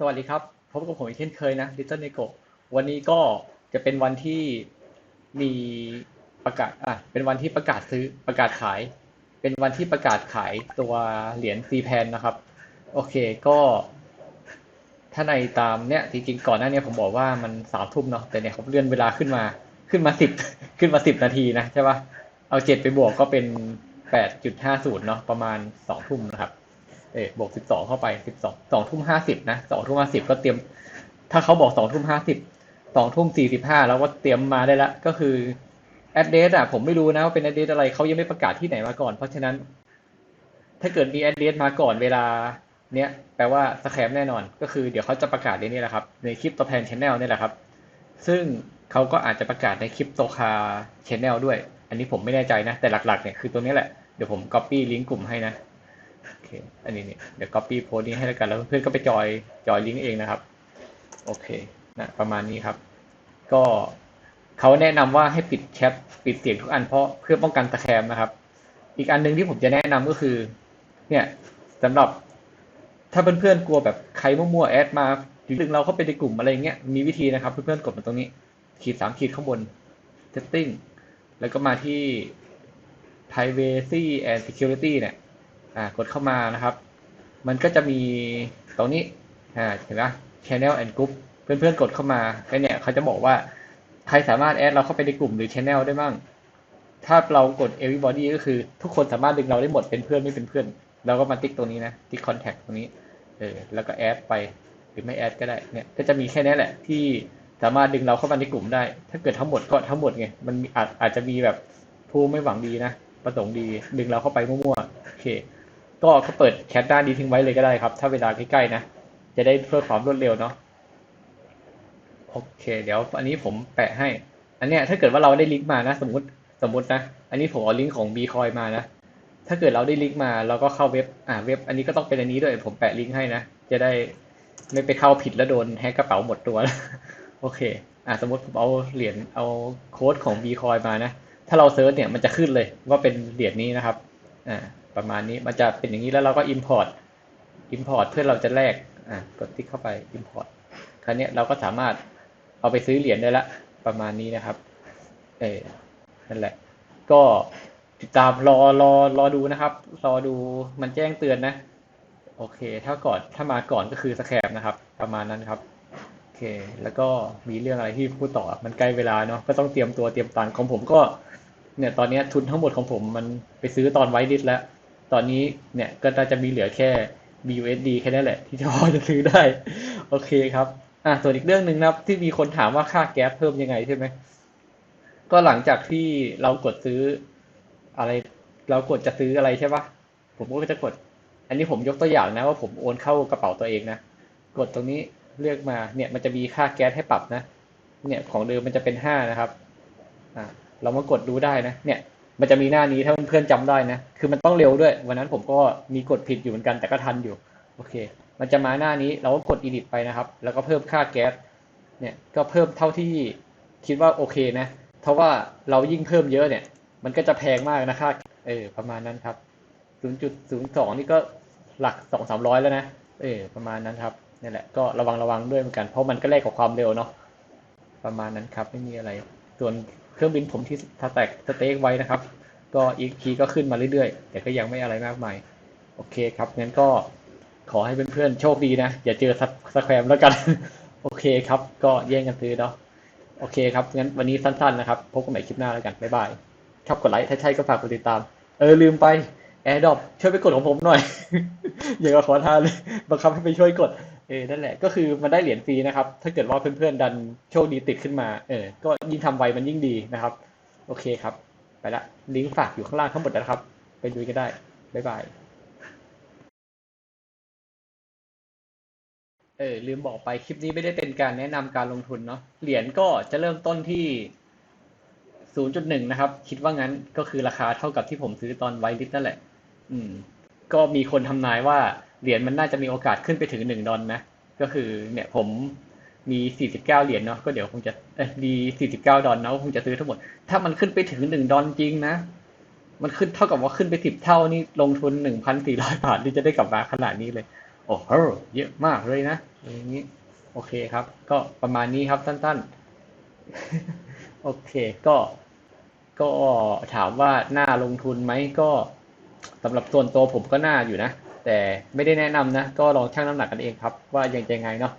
สวัสดีครับ พบกับผมอีกเช่นเคยนะดิจิตอลเนโกวันนี้ก็จะเป็นวันที่มีประกาศอะเป็นวันที่ประกาศซื้อประกาศขาย เป็นวันที่ประกาศขายตัวเหรียญซีแพนนะครับ โอเคก็ ถ้าในตามเนี้ยจริงๆก่อนหน้านี้ผมบอกว่ามันสามทุ่มเนาะแต่เนี่ยเขาเลื่อนเวลาขึ้นมาขึ้นมาสิบขึ้นมาสิบนาทีนะใช่ปะเอาเจ็ดไปบวกก็เป็นแปดจุดห้าศูนย์เนาะประมาณสองทุ่มนะครับ เออบวกสิบสองเข้าไปสิบสองสองทุ่มห้าสิบนะสองทุ่มห้าสิบก็เตรียม ถ้าเขาบอกสองทุ่มห้าสิบสองทุ่มสี่สิบห้าแล้วก็เตรียมมาได้ละก็คือแอดเดสอะผมไม่รู้นะว่าเป็นแอดเดสอะไรเขายังไม่ประกาศที่ไหนมาก่อน เพราะฉะนั้น ถ้าเกิดมีแอดเดสมาก่อนเวลา เนี้ยแปลว่าสแคมแน่นอน ก็คือเดี๋ยวเขาจะประกาศในนี้แหละครับ ในคลิปตัวแพนชแนลนี่แหละครับ ซึ่งเขาก็อาจจะประกาศในคลิปโตคาชแนลด้วย อันนี้ผมไม่แน่ใจนะ แต่หลักๆเนี่ยคือตัวนี้แหละ เดี๋ยวผม copy ลิงก์กลุ่มให้นะ โอเค อันนี้เนี่ยเดี๋ยว copy โพสต์นี้ให้แล้วกันแล้วเพื่อนๆก็ไปจอยจอยลิงก์เองนะครับ โอเคนะประมาณนี้ครับ ก็เขาแนะนำว่าให้ปิดแชทปิดเสียงทุกอันเพราะเพื่อป้องกันตะแคมนะครับ อีกอันหนึ่งที่ผมจะแนะนำก็คือ เนี่ยสำหรับถ้าเพื่อนๆกลัวแบบใครมั่วๆแอดมาดึงเราเข้าไปในกลุ่มอะไรเงี้ยมีวิธีนะครับ เพื่อนๆกดมาตรงนี้ ขีดสามขีดข้างบน setting แล้วก็มาที่ privacy and security เนี่ย อ่ากดเข้ามานะครับ มันก็จะมีตรงนี้อ่าเห็นไหม channel and group เพื่อนๆกดเข้ามาไอเนี่ยเขาจะบอกว่าใครสามารถแอดเราเข้าไปในกลุ่มหรือ channel ได้มั่งถ้าเรากด everybody ก็คือ ทุกคนสามารถดึงเราได้หมดเป็นเพื่อนไม่เป็นเพื่อนเราก็มาติ๊กตรงนี้นะติ๊ก contact ตรงนี้เออแล้วก็แอดไปหรือไม่แอดก็ได้เนี่ยก็จะมีแค่นี้แหละที่สามารถดึงเราเข้ามาในกลุ่มได้ ถ้าเกิดทั้งหมดก็ทั้งหมดไงมันอาจอาจจะมีแบบผู้ไม่หวังดีนะประสงค์ดีดึงเราเข้าไปมั่วๆโอเค ก็ก็เปิดแชทด้านนี้ทิ้งไว้เลยก็ได้ครับ ถ้าเวลาใกล้ๆนะ จะได้เพื่อความรวดเร็วเนาะโอเค เดี๋ยว อันนี้ผมแปะให้ อันเนี้ยถ้าเกิดว่าเราได้ลิงก์มานะ สมมติสมมตินะ อันนี้ผมเอาลิงก์ของ b ีคอยมานะ ถ้าเกิดเราได้ลิงก์มาเราก็เข้าเว็บ อ่าเว็บ อันนี้ก็ต้องเป็นอันนี้ด้วย ผมแปะลิงก์ให้นะ จะได้ไม่ไปเข้าผิดแล้วโดนแฮกกระเป๋าหมดตัวโอเค อ่าสมมติผมเอาเหรียญเอาโค้ดของ b ีคอยมานะ ถ้าเราเซิร์ชเนี่ยมันจะขึ้นเลยว่าเป็นเหรียญนี้นะครับ อ่า ประมาณนี้มันจะเป็นอย่างนี้แล้วเราก็ import import เพื่อเราจะแลกอะกดติ๊กเข้าไป import คราวเนี้เราก็สามารถเอาไปซื้อเหรียญได้ละประมาณนี้นะครับ เออนั่นแหละ ก็ติดตามรอรอรอดูนะครับ รอดูมันแจ้งเตือนนะ โอเค ถ้าก่อนถ้ามาก่อนก็คือสแคมนะครับ ประมาณนั้นครับโอเค แล้วก็มีเรื่องอะไรที่พูดต่อมันใกล้เวลาเนาะก็ต้องเตรียมตัวเตรียมตังของผมก็ เนี่ยตอนนี้ทุนทั้งหมดของผมมันไปซื้อตอนไวดิสแล้ว ตอนนี้เนี่ยก็น่าจะมีเหลือแค่ BUSD แค่นั้นแหละที่จะพอจะซื้อได้ โอเคครับอะส่วนอีกเรื่องหนึ่งนะครับที่มีคนถามว่าค่าแก๊สเพิ่มยังไงใช่ไหมก็หลังจากที่เรากดซื้ออะไร เรากดจะซื้ออะไรใช่ปะผมก็จะกด อันนี้ผมยกตัวอย่างนะว่าผมโอนเข้ากระเป๋าตัวเองนะกดตรงนี้เลือกมาเนี่ยมันจะมีค่าแก๊สให้ปรับนะ เนี่ยของเดิมมันจะเป็นห้านะครับอ่าเรามากดดูได้นะ เนี่ย มันจะมีหน้านี้ถ้าเพื่อนๆจำได้นะ คือมันต้องเร็วด้วย วันนั้นผมก็มีกดผิดอยู่เหมือนกันแต่ก็ทันอยู่ โอเค มันจะมาหน้านี้เราก็กด edit ไปนะครับ แล้วก็เพิ่มค่าแก๊ส เนี่ย ก็เพิ่มเท่าที่คิดว่าโอเคนะ เพราะว่าเรายิ่งเพิ่มเยอะเนี่ย มันก็จะแพงมากนะค่าเออ ประมาณนั้นครับ 0.02 นี่ก็หลักสองสามร้อยแล้วนะ เออ ประมาณนั้นครับนี่แหละ ก็ระวังระวังด้วยเหมือนกัน เพราะมันก็แลกกับความเร็วเนาะ ประมาณนั้นครับ ไม่มีอะไร ส่วน เครื่องบินผมที่สแตกสเต็กไว้นะครับ ก็อีกทีก็ขึ้นมาเรื่อยๆ แต่ก็ยังไม่อะไรมากมาย โอเคครับงั้นก็ขอให้เพื่อนๆโชคดีนะ อย่าเจอสแควมแล้วกัน โอเคครับ ก็แย่งกันซื้อเนาะโอเคครับงั้นวันนี้สั้นๆนะครับ พบกันใหม่คลิปหน้าแล้วกัน บ๊ายบายชอบกดไลค์ ถ้าใช่ก็ฝากกดติดตาม เออ ลืมไป AirDrop ช่วยไปกดของผมหน่อย อย่ากับขอทานเลยบังคับให้ไปช่วยกด เออนั่นแหละก็คือมันได้เหรียญฟรีนะครับ ถ้าเกิดว่าเพื่อนๆดันโชคดีติดขึ้นมา เออ ก็ยิ่งทำไวมันยิ่งดีนะครับ โอเคครับ ไปละ ลิงก์ฝากอยู่ข้างล่างทั้งหมดนะครับ ไปดูกันได้ บ๊ายบาย เออ ลืมบอกไปคลิปนี้ไม่ได้เป็นการแนะนำการลงทุนเนาะ เหรียญก็จะเริ่มต้นที่ 0.1 นะครับ คิดว่างั้นก็คือราคาเท่ากับที่ผมซื้อตอนไวลิสนั่นแหละ อืม ก็มีคนทำนายว่า เหรียญมันน่าจะมีโอกาสขึ้นไปถึง1ดอลนะก็คือเนี่ยผมมี49เก้าเหรียญเนาะก็เดี๋ยวคงจะเอ้ยมี49ดอลเนาะคงจะซื้อทั้งหมด ถ้ามันขึ้นไปถึง1ดอลจริงนะ มันขึ้นเท่ากับว่าขึ้นไป10เท่านี่ลงทุน1,400บาทที่จะได้กลับมาขนาดนี้เลย โอ้โหเยอะมากเลยนะอย่างนี้ โอเคครับ ก็ประมาณนี้ครับสั้นๆ โอเคก็ ก็ถามว่าน่าลงทุนไหมก็สำหรับส่วนตัวผมก็น่าอยู่นะ แต่ไม่ได้แนะนำนะ ก็ลองชั่งน้ำหนักกันเองครับ ว่ายังจะยังไงเนาะ